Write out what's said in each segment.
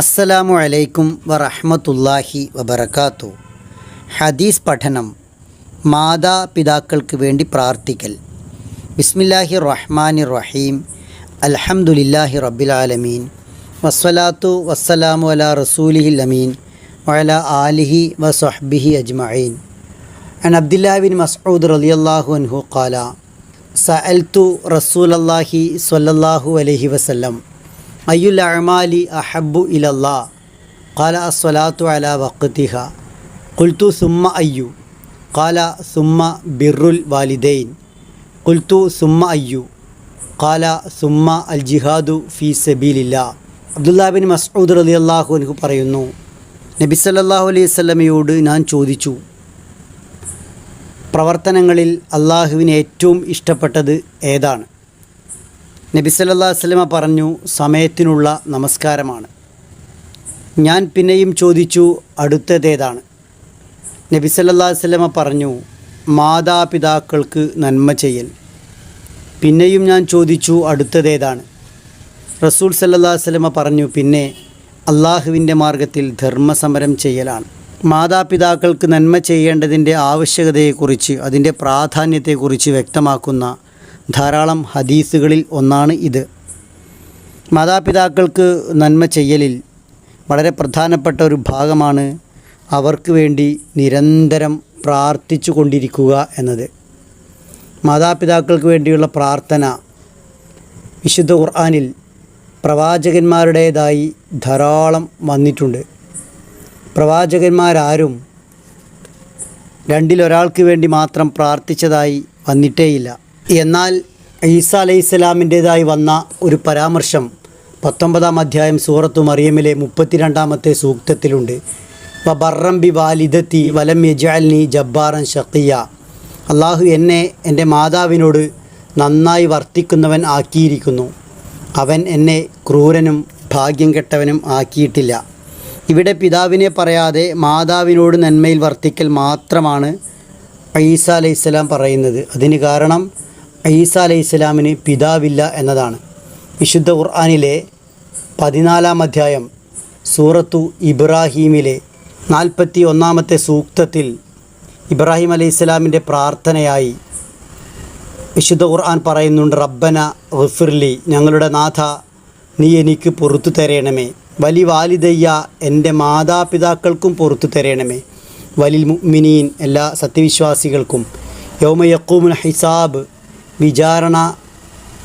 അസ്സലാമു അലൈക്കും വറഹ്മത്തുള്ളാഹി വബറകാത്തു ഹദീസ് പഠനം മാതാപിതാക്കൾക്ക് വേണ്ടി പ്രാർത്ഥിക്കൽ ബിസ്മില്ലാഹി റഹ്മാനി റഹീം അൽഹംദുലില്ലാഹി റബ്ബിൽ ആലമീൻ വസ്സലാത്തു വസ്സലാമു അലാ റസൂലിഹിൽ അമീൻ വഅല ആലിഹി വസഹ്ബിഹി അജ്മഈൻ عن عبد الله بن مسعود رضي الله عنه قال سألت رسول الله صلى الله عليه وسلم അയ്യുൽ അഹ്മാലി അഹബു ഇലല്ലാ. കാല അസ്വലാത്തു അല വക്കത്തിഹ കുൽത്തു സുമ്മ അയ്യു. കാല സുമ്മ ബിറുൽ വാലിദൈൻ. കുൽത്തു സുമ്മ അയ്യു. കാല സുമ്മ അൽ ജിഹാദു ഫി സബീലില്ല. അബ്ദുല്ലാബിൻ മസ്ഊദ് അലി അള്ളാഹു എനിക്ക് പറയുന്നു നബി സല്ലാഹു അലൈഹി സ്വലമയോട് ഞാൻ ചോദിച്ചു പ്രവർത്തനങ്ങളിൽ അള്ളാഹുവിന് ഏറ്റവും ഇഷ്ടപ്പെട്ടത് ഏതാണ്? നബി സല്ലല്ലാഹു അലൈഹി വസല്ലമ പറഞ്ഞു സമയത്തിനുള്ള നമസ്കാരമാണ്. ഞാൻ പിന്നെയും ചോദിച്ചു അടുത്തതേതാണ്? നബി സല്ലല്ലാഹു അലൈഹി വസല്ലമ പറഞ്ഞു മാതാപിതാക്കൾക്ക് നന്മ ചെയ്യൽ. പിന്നെയും ഞാൻ ചോദിച്ചു അടുത്തതേതാണ്? റസൂൽ സല്ലാ അലൈഹി വസല്ലമ പറഞ്ഞു പിന്നെ അള്ളാഹുവിന്റെ മാർഗത്തിൽ ധർമ്മസമരം ചെയ്യലാണ്. മാതാപിതാക്കൾക്ക് നന്മ ചെയ്യേണ്ടതിന്റെ ആവശ്യകതയെക്കുറിച്ച് അതിന്റെ പ്രാധാന്യത്തെക്കുറിച്ച് വ്യക്തമാക്കുന്ന ധാരാളം ഹദീസുകളിൽ ഒന്നാണ് ഇത്. മാതാപിതാക്കൾക്ക് നന്മ ചെയ്യലിൽ വളരെ പ്രധാനപ്പെട്ട ഒരു ഭാഗമാണ് അവർക്ക് വേണ്ടി നിരന്തരം പ്രാർത്ഥിച്ചു കൊണ്ടിരിക്കുക എന്നത്. മാതാപിതാക്കൾക്ക് വേണ്ടിയുള്ള പ്രാർത്ഥന വിശുദ്ധ ഖുർആാനിൽ പ്രവാചകന്മാരുടേതായി ധാരാളം വന്നിട്ടുണ്ട്. പ്രവാചകന്മാരാരും രണ്ടിലൊരാൾക്ക് വേണ്ടി മാത്രം പ്രാർത്ഥിച്ചതായി വന്നിട്ടേയില്ല. എന്നാൽ ഈസ അലൈഹി സ്വലാമിന്റേതായി വന്ന ഒരു പരാമർശം പത്തൊമ്പതാം അധ്യായം സൂറത്തു മറിയമിലെ മുപ്പത്തിരണ്ടാമത്തെ സൂക്തത്തിലുണ്ട്. ബർറംബി വാലിദത്തി വലം യജാലിനി ജബ്ബാറൻ ഷക്കിയ അള്ളാഹു എന്നെ എന്റെ മാതാവിനോട് നന്നായി വർത്തിക്കുന്നവൻ ആക്കിയിരിക്കുന്നു. അവൻ എന്നെ ക്രൂരനും ഭാഗ്യം കെട്ടവനും ആക്കിയിട്ടില്ല. ഇവിടെ പിതാവിനെ പറയാതെ മാതാവിനോട് നന്മയിൽ വർത്തിക്കൽ മാത്രമാണ് ഐസ അലൈഹി സ്വലാം പറയുന്നത്. അതിന് കാരണം ഈസ അലൈഹി ഇസ്ലാമിന് പിതാവില്ല എന്നതാണ്. വിശുദ്ധ ഖുർആാനിലെ പതിനാലാം അധ്യായം സൂറത്തു ഇബ്രാഹീമിലെ നാൽപ്പത്തി ഒന്നാമത്തെ സൂക്തത്തിൽ ഇബ്രാഹിം അലൈഹി ഇസ്ലാമിന്റെ പ്രാർത്ഥനയായി വിശുദ്ധ ഖുർആൻ പറയുന്നുണ്ട് റബ്ബന ഗഫിർലി ഞങ്ങളുടെ നാഥ നീ എനിക്ക് പുറത്തു തരയണമേ വലി വാലിദയ്യ എന്റെ മാതാപിതാക്കൾക്കും പുറത്തു തരയണമേ വലിൽ മുഅ്മിനീൻ എല്ലാ സത്യവിശ്വാസികൾക്കും. യൗമ യക്കൂമുൽ ഹിസാബ് വിചാരണ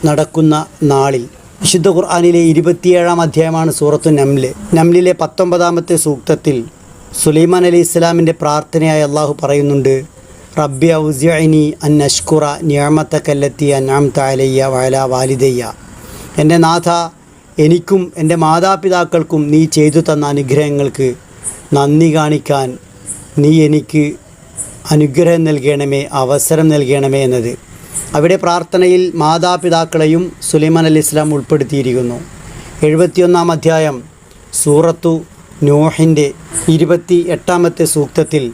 നടക്കുന്ന നാളിൽ. വിശുദ്ധ ഖുർആാനിലെ ഇരുപത്തിയേഴാം അധ്യായമാണ് സൂറത്തു നംൽ നംലിലെ പത്തൊമ്പതാമത്തെ സൂക്തത്തിൽ സുലൈമാൻ അലി ഇസ്ലാമിന്റെ പ്രാർത്ഥനയായി അള്ളാഹു പറയുന്നുണ്ട് റബ്ബി ഔസിഅനി അൻ അഷ്കുറ നിയമത്തക്കല്ലെത്തി അന്നാം താലയ്യ വയല വാലിദയ്യ. എന്റെ നാഥ എനിക്കും എന്റെ മാതാപിതാക്കൾക്കും നീ ചെയ്തു തന്ന അനുഗ്രഹങ്ങൾക്ക് നന്ദി കാണിക്കാൻ നീ എനിക്ക് അനുഗ്രഹം നൽകണമേ അവസരം നൽകണമേ എന്നത്. അവിടെ പ്രാർത്ഥനയിൽ മാതാപിതാക്കളെയും സുലൈമാൻ അലി ഇസ്ലാം ഉൾപ്പെടുത്തിയിരിക്കുന്നു. എഴുപത്തിയൊന്നാം അധ്യായം സൂറത്തു നോഹിന്റെ ഇരുപത്തി എട്ടാമത്തെ സൂക്തത്തിൽ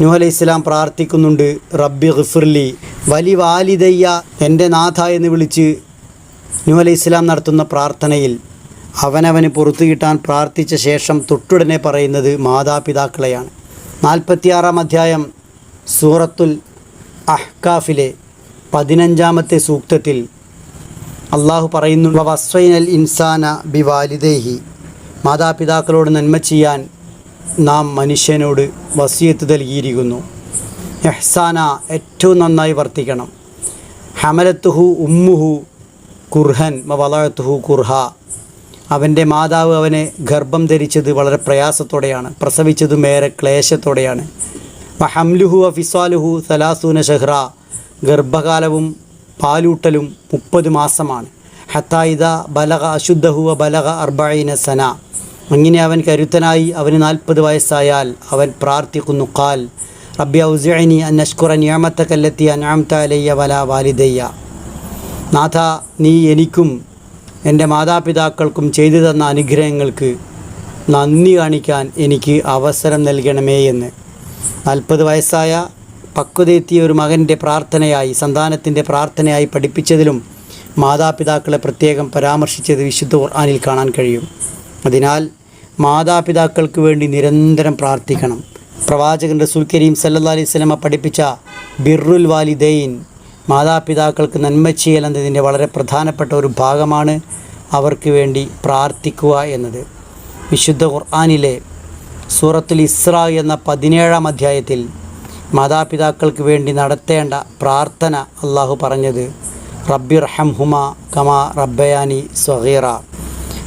നൂഹ് അലൈഹി ഇസ്ലാം പ്രാർത്ഥിക്കുന്നുണ്ട് റബ്ബി ഗഫിർലി വലി വാലിദയ്യ എന്റെ നാഥ എന്ന് വിളിച്ച് നൂഹ് അലൈഹി ഇസ്ലാം നടത്തുന്ന പ്രാർത്ഥനയിൽ അവനവന് പുറത്തു കിട്ടാൻ പ്രാർത്ഥിച്ച ശേഷം തൊട്ടുടനെ പറയുന്നത് മാതാപിതാക്കളെയാണ്. നാൽപ്പത്തിയാറാം അധ്യായം സൂറത്തുൽ അഹ്കാഫിലെ പതിനഞ്ചാമത്തെ സൂക്തത്തിൽ അള്ളാഹു പറയുന്നു വസ്വൈനൽ ഇൻസാന ബിവാലിദേഹി. മാതാപിതാക്കളോട് നന്മ ചെയ്യാൻ നാം മനുഷ്യനോട് വസിയത്ത് നൽകിയിരിക്കുന്നു. എഹ്സാന ഏറ്റവും നന്നായി വർത്തിക്കണം. ഹമലത്തുഹു ഉമ്മുഹു കുർഹൻ വളത്തുഹു കുർഹ. അവന്റെ മാതാവ് അവനെ ഗർഭം ധരിച്ചത് വളരെ പ്രയാസത്തോടെയാണ് പ്രസവിച്ചതും ഏറെ ക്ലേശത്തോടെയാണ്. ഹംലുഹു അഫിസാലുഹു സലാസൂന ഷഹ്റ. ഗർഭകാലവും പാലൂട്ടലും മുപ്പത് മാസമാണ്. ഹത്തായിദ ബലക അശുദ്ധഹുവ ബലക അർബൈന സന. അങ്ങനെ അവൻ കരുത്തനായി അവന് നാൽപ്പത് വയസ്സായാൽ അവൻ പ്രാർത്ഥിക്കുന്നു. കാൽ റബ്ബി ഔസിഅനി അൻ അഷ്കുറ നിയമത്തക്കല്ലെത്തി അലയ്യ വല വാലിദയ്യ. നാഥ നീ എനിക്കും എന്റെ മാതാപിതാക്കൾക്കും ചെയ്തു തന്ന അനുഗ്രഹങ്ങൾക്ക് നന്ദി കാണിക്കാൻ എനിക്ക് അവസരം നൽകണമേ എന്ന്. നാൽപ്പത് വയസ്സായ പക്വതയെത്തിയ ഒരു മകന്റെ പ്രാർത്ഥനയായി സന്താനത്തിന്റെ പ്രാർത്ഥനയായി പഠിപ്പിച്ചതിലും മാതാപിതാക്കളെ പ്രത്യേകം പരാമർശിച്ചത് വിശുദ്ധ ഖുർആാനിൽ കാണാൻ കഴിയും. അതിനാൽ മാതാപിതാക്കൾക്ക് വേണ്ടി നിരന്തരം പ്രാർത്ഥിക്കണം. പ്രവാചകൻ റസൂൽ കരീം സല്ലാ അലൈഹി സ്വലമ പഠിപ്പിച്ച ബിർറുൽ വാലിദൈൻ മാതാപിതാക്കൾക്ക് നന്മ ചെയ്യൽ എന്നതിന്റെ വളരെ പ്രധാനപ്പെട്ട ഒരു ഭാഗമാണ് അവർക്ക് വേണ്ടി പ്രാർത്ഥിക്കുക എന്നത്. വിശുദ്ധ ഖുർആാനിലെ സൂറത്തുൽ ഇസ്ര എന്ന പതിനേഴാം അധ്യായത്തിൽ മാതാപിതാക്കൾക്ക് വേണ്ടി നടത്തേണ്ട പ്രാർത്ഥന അള്ളാഹു പറഞ്ഞത് റബ്ബിർ ഹുമ കമാ റബ്ബയാനി സ്വഹീറ.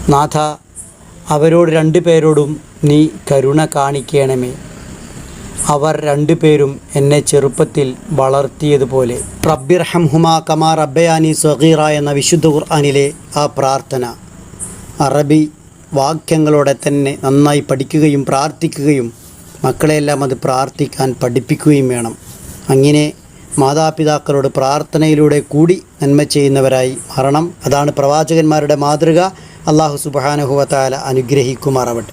നാഥ അവരോട് രണ്ടു പേരോടും നീ കരുണ കാണിക്കണമേ. അവർ രണ്ടുപേരും എന്നെ ചെറുപ്പത്തിൽ വളർത്തിയതുപോലെ. റബ്ബിർ ഹുമ കമാ റബ്ബയാനി സ്വഹീറ എന്ന വിശുദ്ധ ഖുർആാനിലെ ആ പ്രാർത്ഥന അറബി വാക്യങ്ങളോടെ തന്നെ നന്നായി പഠിക്കുകയും പ്രാർത്ഥിക്കുകയും മക്കളെയെല്ലാം അത് പ്രാർത്ഥിക്കാൻ പഠിപ്പിക്കുകയും വേണം. അങ്ങനെ മാതാപിതാക്കളോട് പ്രാർത്ഥനയിലൂടെ കൂടി നന്മ ചെയ്യുന്നവരായി മാറണം അതാണ് പ്രവാചകന്മാരുടെ മാതൃക. അള്ളാഹു സുബാനഹുവത്താല അനുഗ്രഹിക്കുമാറാവട്ടെ.